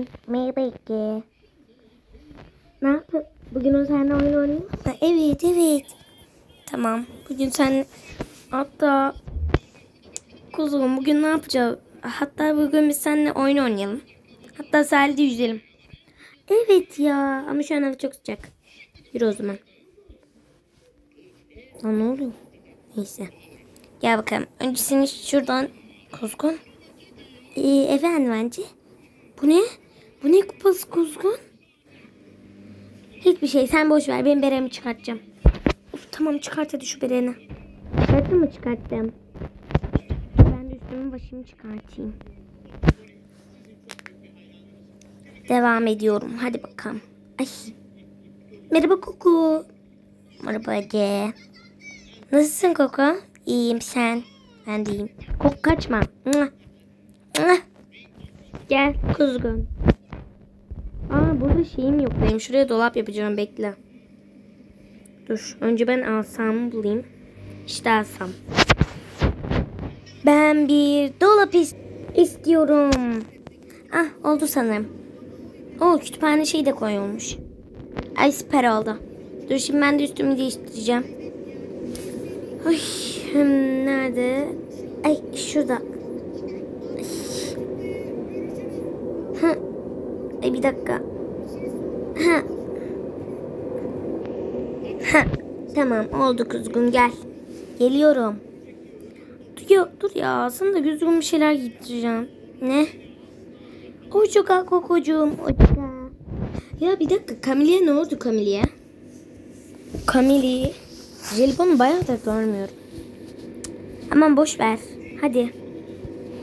Kuzgun. Merhaba Ege. Ne yapıyorsun? Bugün o seninle oyun oynayayım mı? Evet evet. Tamam. Bugün sen hatta Kuzgun bugün ne yapacağız? Hatta bugün biz seninle oyun oynayalım. Hatta sahilde yüzelim. Evet ya ama şu an hava çok sıcak. Yürü o zaman. Lan ne oluyor? Neyse. Gel bakalım. Önce seni şuradan Kuzgun. Ee, efendim bence. Bu ne? Bu ne kupası Kuzgun? Hiçbir şey. Sen boş ver. Ben beremi çıkartacağım. Of, tamam çıkart hadi şu bereni. Çıkarttın mı çıkarttım? Ben de üstümü başımı çıkartayım. Devam ediyorum. Hadi bakalım. Ay. Merhaba Koku. Merhaba Ege. Nasılsın Koko? İyiyim sen. Ben de iyiyim. Koko kaçma. Gel kuzgun. Aa burada şeyim yok benim. Şuraya dolap yapacağım bekle. Dur önce ben alsam bulayım. İşte alsam. Ben bir dolap is- istiyorum. Ah oldu sanırım. O kütüphane şey de koyulmuş. Ay süper oldu. Dur şimdi ben de üstümü değiştireceğim. Ay nerede? Ay şurada. Ay. Ha. Ay bir dakika. Ha. Ha. Tamam oldu kuzgun gel. Geliyorum. Dur ya, dur ya sana da düzgün bir şeyler giydireceğim. Ne? Hoşça kal kokucuğum. Hoşça. Ya bir dakika Kamil'e ne oldu Kamil'e? Kamil'i Jelibon'u bayağı da görmüyorum. Aman boş ver. Hadi.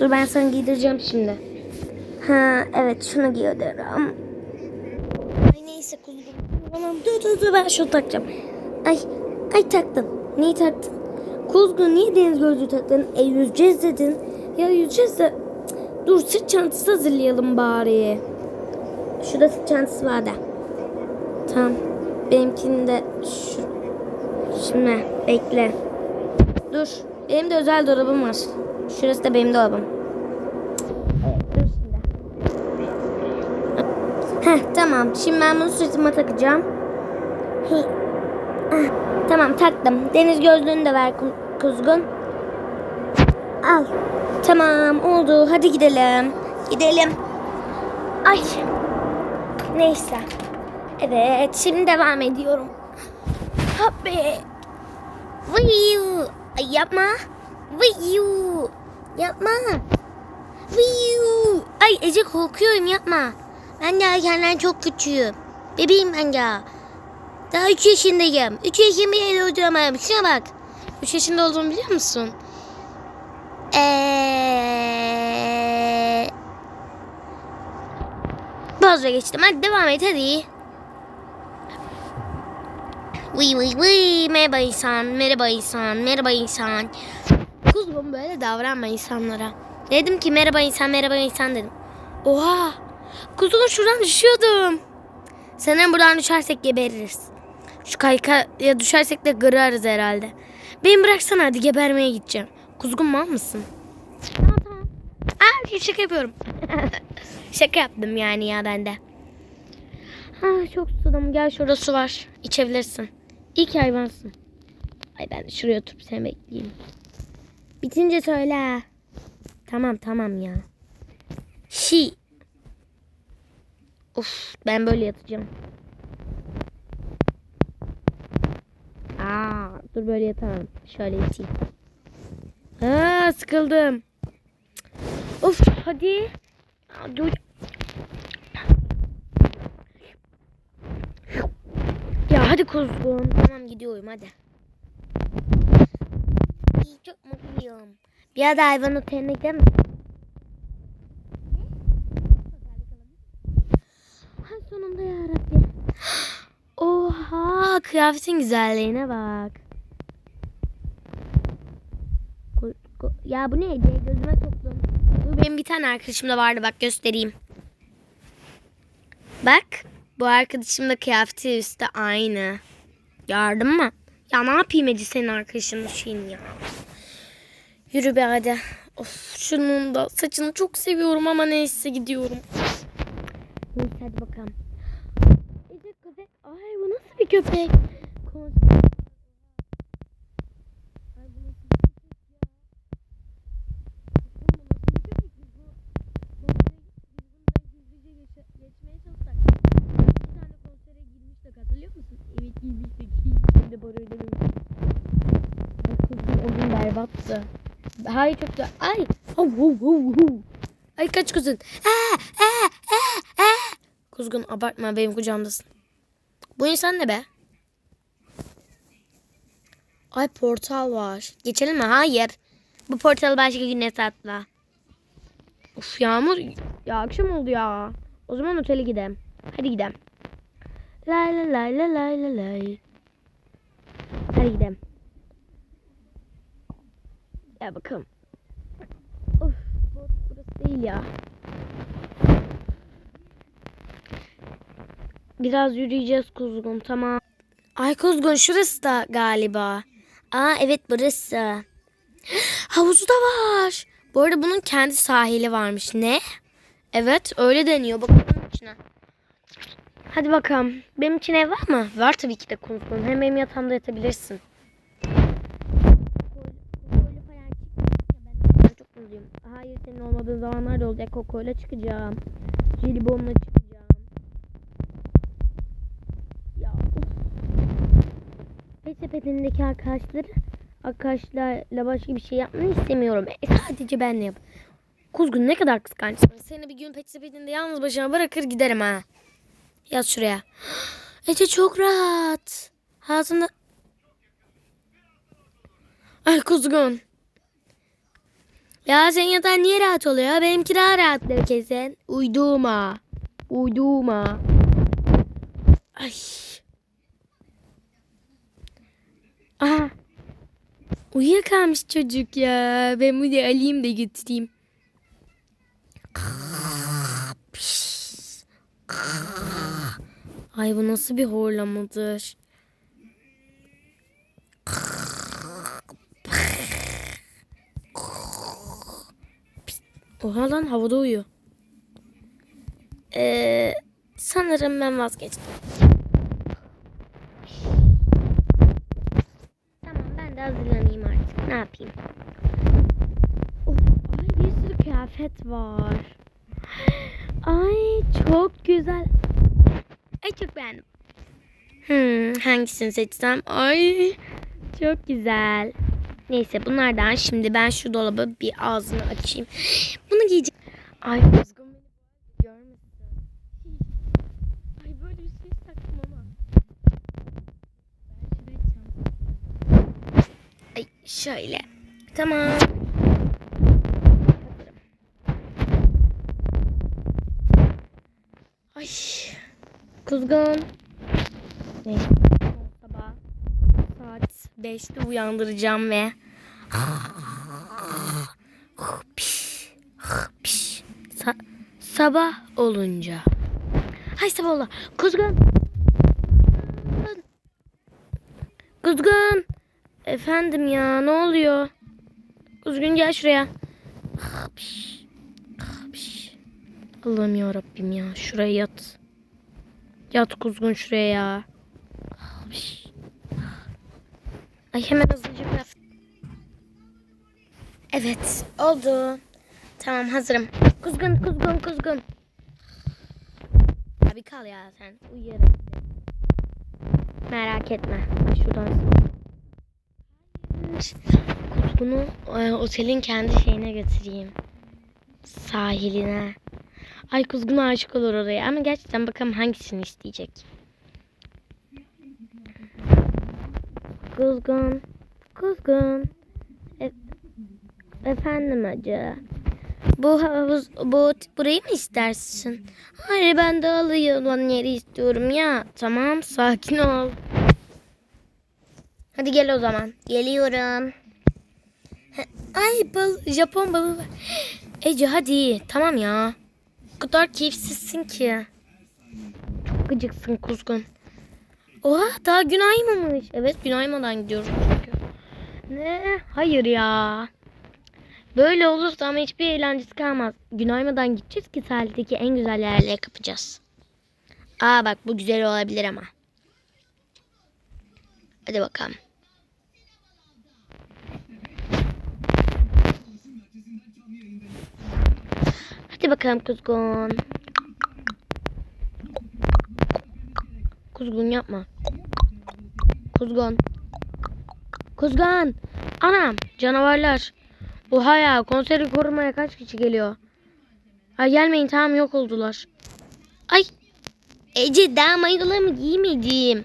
Dur ben sana giydireceğim şimdi. Ha evet şunu giyiyorum. Ay neyse kuzum. Tamam dur dur dur ben şunu takacağım. Ay ay taktım. Neyi taktın? Kuzgun niye deniz gözlüğü taktın? E yüzeceğiz dedin. Ya yüzeceğiz de. Dur sırt çantası hazırlayalım bari. Şurada sırt çantası var da. Tamam. Benimkini de şu. Şimdi bekle. Dur. Benim de özel dolabım var. Şurası da benim dolabım. Evet, dur şimdi. Heh, tamam. Şimdi ben bunu sırtıma takacağım. Ah, tamam taktım. Deniz gözlüğünü de ver ku- kuzgun. Al. Tamam oldu. Hadi gidelim. Gidelim. Ay. Neyse. Evet şimdi devam ediyorum. Hoppe. Viyu. Ay yapma. Viyu. Yapma. Viyu. Ay Ece korkuyorum yapma. Ben de erkenden çok küçüğüm. Bebeğim ben ya. Daha 3 yaşındayım. 3 yaşımda yere oturamam. Şuna bak. 3 yaşında olduğumu biliyor musun? Eee... Vazgeçtim. Hadi devam et hadi. Vıy vıy vıy. Merhaba insan. Merhaba insan. Merhaba insan. Kuzum böyle davranma insanlara. Dedim ki merhaba insan merhaba insan dedim. Oha. Kuzum şuradan düşüyordum. Sanırım buradan düşersek gebeririz. Şu kaykaya düşersek de kırarız herhalde. Beni bıraksana hadi gebermeye gideceğim. Kuzgun mal mısın? Tamam tamam. Aa şaka yapıyorum. şaka yaptım yani ya ben de. Ah çok susadım. Gel şurada su var. İçebilirsin. İyi ki hayvansın. Ay ben şuraya oturup seni bekleyeyim. Bitince söyle. Tamam tamam ya. Şi. Of ben böyle yatacağım. Aa, dur böyle yatamam. Şöyle yatayım. Aa, sıkıldım. Of hadi. Dur. Ya hadi kuzgun. Tamam gidiyorum hadi. İyi, Çok mutluyum. Bir ara hayvan oteline mi? Sonunda ya Rabbi. Oha kıyafetin güzelliğine bak. Ya bu neydi? Gözüme soktum. Bu benim bir tane arkadaşım da vardı bak göstereyim. Bak bu arkadaşım da kıyafeti üstte aynı. Gördün mü? Ya ne yapayım Ece senin arkadaşının şeyini ya. Yürü be hadi. Of şunun da saçını çok seviyorum ama neyse gidiyorum. Neyse hadi bakalım. Ece köpek. Ay bu nasıl bir köpek? Berbattı. Hayır çok güzel. Ay. Hav, hav, hav, hav. Ay kaç kuzun. Aa, aa, aa. Kuzgun abartma benim kucağımdasın. Bu insan ne be? Ay portal var. Geçelim mi? Hayır. Bu portalı başka güne satla. Uf Yağmur. Ya akşam oldu ya. O zaman otele gidelim. Hadi gidelim. Lay lay lay lay lay lay lay. Hadi gidelim. Ya bakalım. Of bu- burası değil ya. Biraz yürüyeceğiz kuzgun tamam. Ay kuzgun şurası da galiba. Aa evet burası. Havuzu da var. Bu arada bunun kendi sahili varmış. Ne? Evet öyle deniyor. Bakalım içine. Hadi bakalım. Benim için ev var mı? Var tabii ki de kuzgun. Hem benim yatağımda yatabilirsin. Hayır senin olmadığın zamanlar da olacak. Kokoyla çıkacağım. Jelibonla çıkacağım. Ya of. Pet sepetindeki arkadaşları arkadaşlarla başka bir şey yapmanı istemiyorum. E, sadece benle yap. Kuzgun ne kadar kıskançsın. Seni bir gün pet sepetinde yalnız başına bırakır giderim ha. Yaz şuraya. Ece çok rahat. Hayatında... Ay kuzgun. Ya senin yatağın niye rahat oluyor? Benimki daha rahatdır kesin. Uydurma. Uydurma. Ay. Aha. Uyuyakalmış çocuk ya. Ben bunu alayım da götüreyim. Ay bu nasıl bir horlamadır? Oha lan havada uyuyor. Ee, sanırım ben vazgeçtim. Tamam ben de hazırlanayım yapayım? Of, ay bir sürü kıyafet var. Ay çok güzel. Ay çok beğendim. Hmm, hangisini seçsem? Ay çok güzel. Neyse bunlardan şimdi ben şu dolabı bir ağzını açayım. Bunu giyeceğim. Ay kuzgun beni görmesin. Ay böyle bir şey taktım ama. Ben şuraya çanta Ay şöyle. Tamam. Ay. Kuzgun. Neyse. Sabah saat 5'te uyandıracağım ve Sa- sabah olunca. Hay sabah ola. Kuzgun. Kuzgun. Efendim ya ne oluyor? Kuzgun gel şuraya. Allah'ım ya Rabbim ya. Şuraya yat. Yat kuzgun şuraya ya. Ay hemen hızlıca biraz. Evet oldu. Tamam hazırım. Kuzgun kuzgun kuzgun. Abi kal ya sen. Gidelim. Merak etme. Ben şuradan Kuzgunu e, otelin kendi şeyine götüreyim. Sahiline. Ay kuzgun aşık olur oraya. Ama gerçekten bakalım hangisini isteyecek. Kuzgun. Kuzgun. E- efendim acı. Bu havuz, bu burayı mı istersin? Hayır ben dağılı olan yeri istiyorum ya. Tamam sakin ol. Hadi gel o zaman. Geliyorum. Ay bal, Japon balığı var. Ece hadi. Tamam ya. O kadar keyifsizsin ki. Gıcıksın kuzgun. Oha daha gün aymamış. Evet gün aymadan gidiyoruz çünkü. Ne? Hayır ya. Böyle olursa ama hiçbir eğlencesi kalmaz. Gün aymadan gideceğiz ki sahildeki en güzel yerleri kapacağız. Aa bak bu güzel olabilir ama. Hadi bakalım. Hadi bakalım kuzgun. Kuzgun yapma. Kuzgun. Kuzgun. Anam canavarlar. Oha ya konseri korumaya kaç kişi geliyor? Ha gelmeyin tamam yok oldular. Ay. Ece daha mayolarımı giymeyeceğim.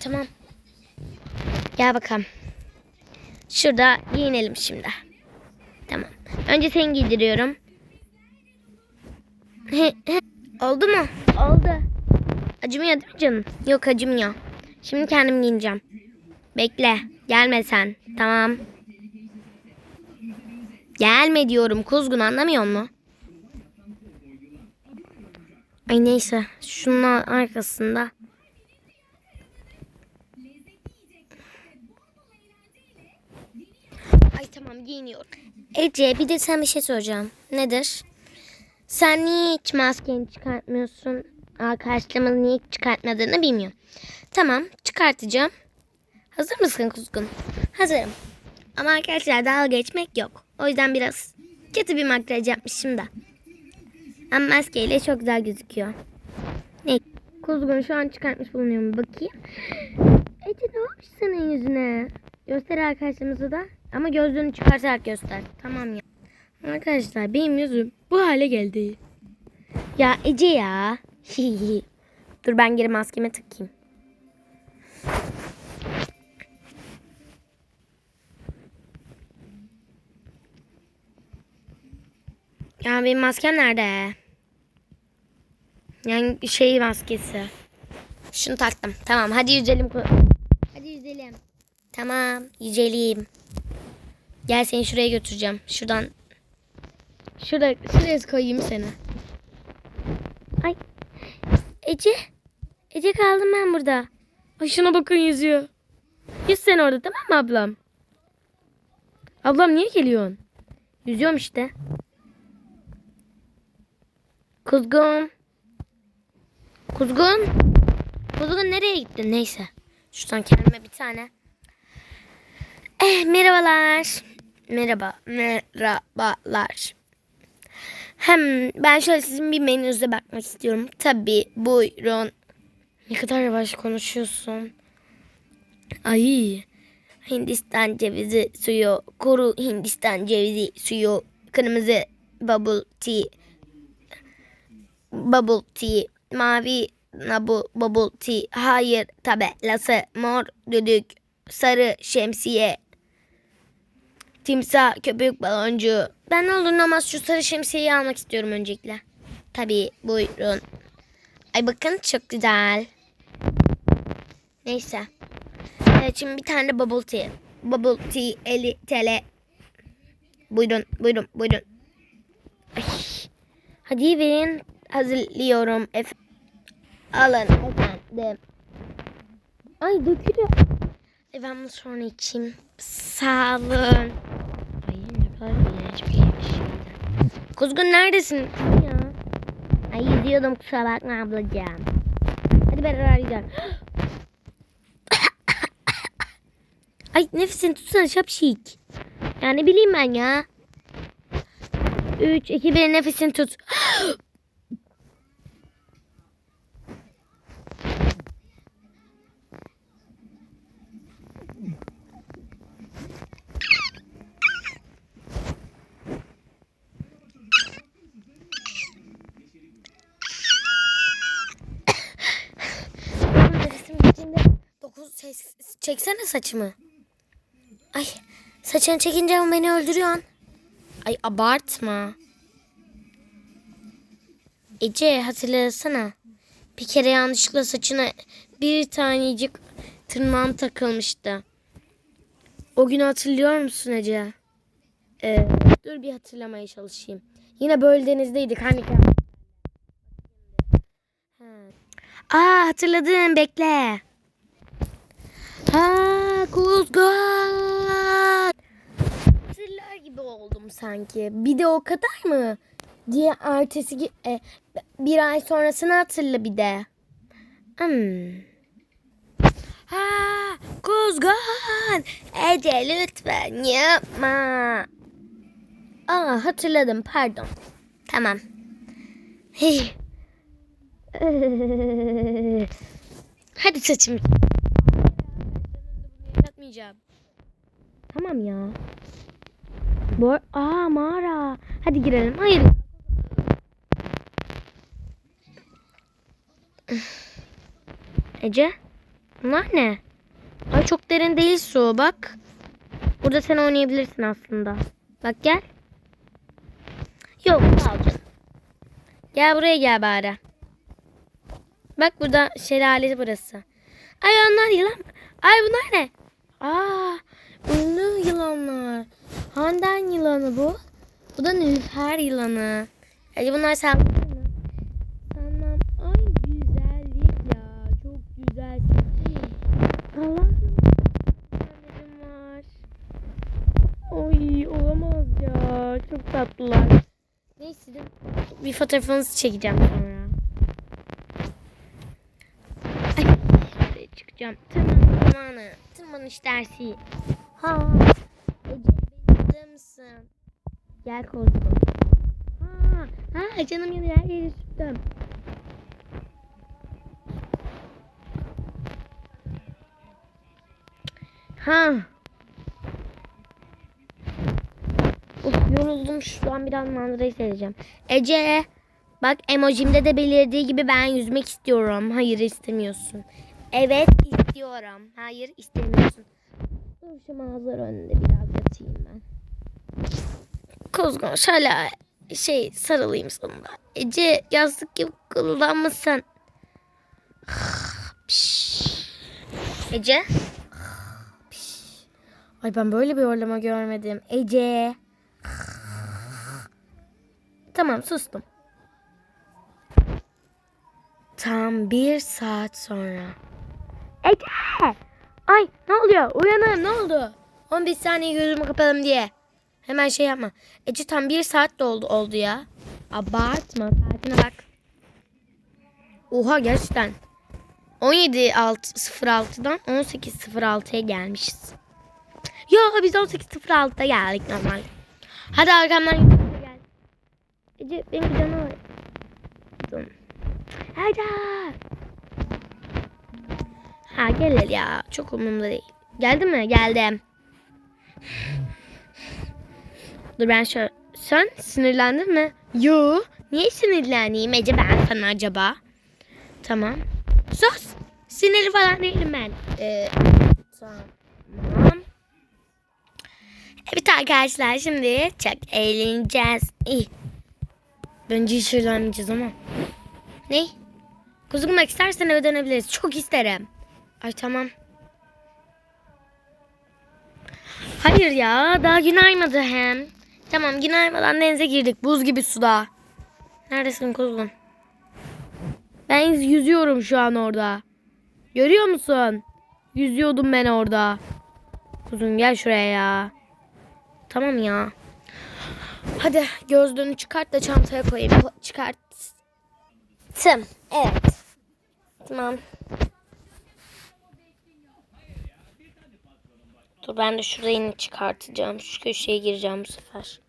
Tamam. Gel bakalım. Şurada giyinelim şimdi. Tamam. Önce seni giydiriyorum. Oldu mu? Oldu. Acımıyor değil mi canım? Yok acımıyor. Şimdi kendim giyineceğim. Bekle. Gelme sen. Tamam. Gelme diyorum kuzgun anlamıyor mu? Ay neyse. Şunun arkasında. Ay tamam giyiniyorum. Ece bir de sen bir şey soracağım. Nedir? Sen niye hiç maskeni çıkartmıyorsun? Arkadaşlarımın niye çıkartmadığını bilmiyorum. Tamam çıkartacağım. Hazır mısın kuzgun? Hazırım. Ama arkadaşlar dalga geçmek yok. O yüzden biraz kötü bir makyaj yapmışım da. Ama maskeyle çok güzel gözüküyor. Ne? Kuzgun şu an çıkartmış bulunuyorum. Bakayım. Ece ne olmuş senin yüzüne? Göster arkadaşlarımıza da. Ama gözlüğünü çıkartarak göster. Tamam ya. Arkadaşlar benim yüzüm bu hale geldi. Ya Ece ya. Dur ben geri maskeme takayım. Ya benim maskem nerede? Yani şey maskesi. Şunu taktım. Tamam hadi yüzelim. Hadi yüzelim. Tamam yüzeleyim. Gel seni şuraya götüreceğim. Şuradan. Şurada şuraya koyayım seni. Ay. Ece. Ece kaldım ben burada. Ay şuna bakın yüzüyor. Yüz sen orada tamam mı ablam? Ablam niye geliyorsun? Yüzüyorum işte. Kuzgun. Kuzgun. Kuzgun nereye gittin? Neyse. Şuradan kendime bir tane. Eh, merhabalar. Merhaba. Merhabalar. Hem ben şöyle sizin bir menünüze bakmak istiyorum. Tabii buyurun. Ne kadar yavaş konuşuyorsun. Ay. Hindistan cevizi suyu, kuru Hindistan cevizi suyu, kırmızı bubble tea, bubble tea, mavi nabu bubble tea, hayır tabelası, mor düdük, sarı şemsiye, timsah, köpük baloncuğu. Ben ne olur ne olmaz şu sarı şemsiyeyi almak istiyorum öncelikle. Tabii buyurun. Ay bakın çok güzel. Neyse. Evet şimdi bir tane bubble tea. Bubble tea 50 TL. Buyurun buyurun buyurun. Ay. Hadi verin. Hazırlıyorum. Ef Alın efendim. Ay dökülüyor. E ben sonra içeyim. Sağ olun. Ay ne kadar iğrenç bir şeydi. Kuzgun neredesin? Ya. Ay yüzüyordum kusura bakma ablacığım. Hadi ben arayacağım. Ay nefesini tutsana şapşik. Ya ne bileyim ben ya. 3, 2, 1 nefesini tut. çeksene saçımı. Ay saçını çekince beni öldürüyorsun. Ay abartma. Ece hatırlasana. Bir kere yanlışlıkla saçına bir tanecik tırnağım takılmıştı. O günü hatırlıyor musun Ece? Ee, dur bir hatırlamaya çalışayım. Yine böyle denizdeydik hani. Ha. Aa hatırladım bekle. Ha kuzgun. Hatırlar gibi oldum sanki. Bir de o kadar mı? Diye ertesi e, bir ay sonrasını hatırla bir de. Hmm. Ha, kuzgun. Ece lütfen yapma. Aa hatırladım pardon. Tamam. Hey. Hadi saçımı. Yapmayacağım. Tamam ya. Bu Aa mağara. Hadi girelim. Hayır. Ece. Bunlar ne? Ay çok derin değil su bak. Burada sen oynayabilirsin aslında. Bak gel. Yok canım. Gel buraya gel bari. Bak burada şelale burası. Ay onlar yılan. Ay bunlar ne? Aa, ünlü yılanlar. Handan yılanı bu. Bu da nülfer yılanı. Hadi bunlar sağlıklı mı? Tamam. Ay güzellik ya. Çok güzelsin. Allah'ım. Anneciğim var. Oy olamaz ya. Çok tatlılar. Neyse de bir fotoğrafınızı çekeceğim sonra. Ay, çıkacağım. Tırmanış zamanı. Tırmanış dersi. Ha. Ece beni alır mısın? Gel korkun. Ha. Ha canım yanıyor her yeri sürttüm. Ha. Of yoruldum şu an biraz manzarayı seyredeceğim. Ece bak emojimde de belirdiği gibi ben yüzmek istiyorum. Hayır istemiyorsun. Evet istiyorum. Hayır istemiyorsun. Dur şu manzara önünde biraz yatayım ben. Kuzgun şöyle şey sarılayım sonunda. Ece yastık gibi kullanmasın. Ece. Ay ben böyle bir horlama görmedim. Ece. Tamam sustum. Tam bir saat sonra. Ece! Ay ne oluyor? Uyanın ne oldu? 15 saniye gözümü kapalım diye. Hemen şey yapma. Ece tam bir saat de oldu, ya. Abartma. Saatine bak. Oha gerçekten. 17.06'dan 18.06'ya gelmişiz. Yo biz 18.06'da geldik normal. Hadi arkamdan gel. Ece benim bir canım var. Hadi. Ha gel ya. Çok umurumda değil. Geldi mi? Geldim. Dur ben şöyle. Sen sinirlendin mi? Yo. Niye sinirleneyim Ece ben sana acaba? Tamam. Sus. Sinirli falan değilim ben. Ee, tamam. Evet arkadaşlar şimdi çok eğleneceğiz. İyi. Bence hiç eğlenmeyeceğiz ama. Ne? Kuzgunmak istersen eve dönebiliriz. Çok isterim. Ay tamam. Hayır ya daha gün aymadı hem. Tamam gün aymadan denize girdik. Buz gibi suda. Neredesin kuzgun? Ben yüzüyorum şu an orada. Görüyor musun? Yüzüyordum ben orada. Kuzum gel şuraya ya. Tamam ya. Hadi gözlüğünü çıkart da çantaya koyayım. Ko- Çıkarttım. Evet. Tamam. Dur ben de şurayı çıkartacağım. Şu köşeye gireceğim bu sefer.